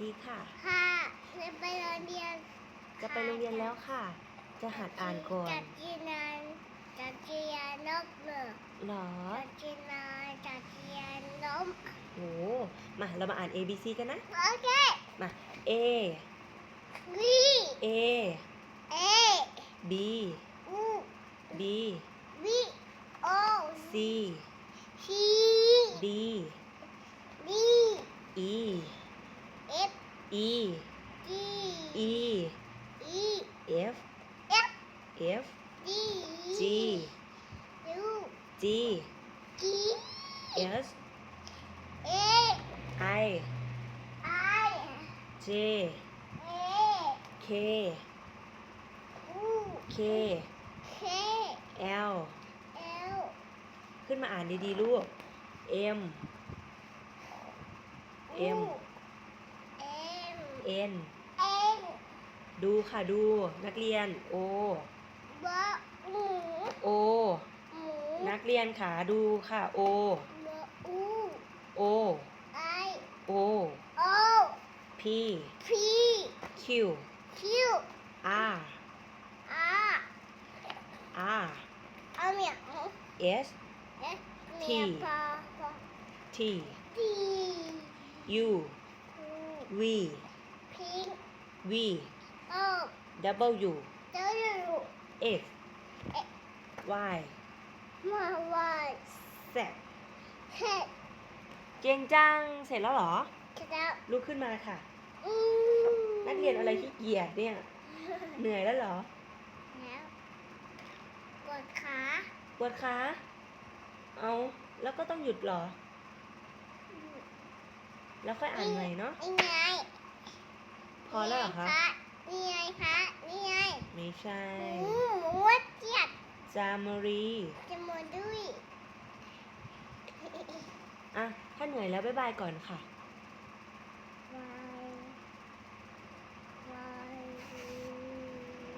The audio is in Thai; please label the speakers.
Speaker 1: ดีค่ะ
Speaker 2: ค่ะจะไปโรงเรียน
Speaker 1: จะไปโรงเรียนแล้วค่ะ จะหัดอ่านก่อน
Speaker 2: จัดจีนานจัดจียานกเหนือ
Speaker 1: เหรอ
Speaker 2: จัดจีนานจัดจียานม
Speaker 1: โหมาเรามาอ่าน A B C กันนะ
Speaker 2: โอเค
Speaker 1: มา A
Speaker 2: วี
Speaker 1: A
Speaker 2: เอ
Speaker 1: B
Speaker 2: อู
Speaker 1: B
Speaker 2: วีโอ
Speaker 1: C
Speaker 2: ซี
Speaker 1: D
Speaker 2: ดี
Speaker 1: E
Speaker 2: เอฟ
Speaker 1: E
Speaker 2: จี
Speaker 1: E
Speaker 2: อี
Speaker 1: F
Speaker 2: เอฟ
Speaker 1: F
Speaker 2: จี
Speaker 1: G
Speaker 2: ยู
Speaker 1: G
Speaker 2: จี
Speaker 1: S
Speaker 2: เอ
Speaker 1: I
Speaker 2: ไอ
Speaker 1: J
Speaker 2: เอ
Speaker 1: K
Speaker 2: อู
Speaker 1: K
Speaker 2: เค
Speaker 1: L
Speaker 2: เอล
Speaker 1: ขึ้นมาอ่านดีๆลูก M M
Speaker 2: เอ็ม
Speaker 1: N
Speaker 2: เอ็น
Speaker 1: ดูค่ะ ดูนักเรียน O
Speaker 2: บะหมู
Speaker 1: O
Speaker 2: หมู
Speaker 1: นักเรียนขาดูค่ะ O
Speaker 2: บะอู
Speaker 1: O
Speaker 2: ไอ
Speaker 1: O
Speaker 2: โอ
Speaker 1: P
Speaker 2: พี
Speaker 1: Q
Speaker 2: คิว
Speaker 1: R
Speaker 2: อา
Speaker 1: R
Speaker 2: เอาเหมียว
Speaker 1: S
Speaker 2: เอ๊ะเหมียวพอพอ
Speaker 1: T
Speaker 2: ที
Speaker 1: U V
Speaker 2: พิง
Speaker 1: V
Speaker 2: โอ
Speaker 1: W
Speaker 2: เจ้าอยู่
Speaker 1: X Y
Speaker 2: มาวัน
Speaker 1: Z
Speaker 2: เฮ็ด
Speaker 1: เก่งจัง เสร็จแล้วเหรอ
Speaker 2: จะได้
Speaker 1: ลุกขึ้นมาค่ะ
Speaker 2: อืม
Speaker 1: นักเรียนอะไรขี้เกียจเนี่ย เหนื่อยแล้วเหรอ
Speaker 2: แล้วกดขา
Speaker 1: ปวดขาเอาแล้วก็ต้องหยุดเหรอ แล้วค่อยอ่านใหม่เนาะ
Speaker 2: นี่ไง
Speaker 1: พอแล้วเหรอคะ
Speaker 2: นี่ไงคะนี่ไง
Speaker 1: ไม่ใช่
Speaker 2: หมูหมูเจียด
Speaker 1: จามรี
Speaker 2: จะมาด้วย
Speaker 1: อะ ถ้าเหนื่อยแล้วบ๊ายบายก่อนค่ะ
Speaker 2: บ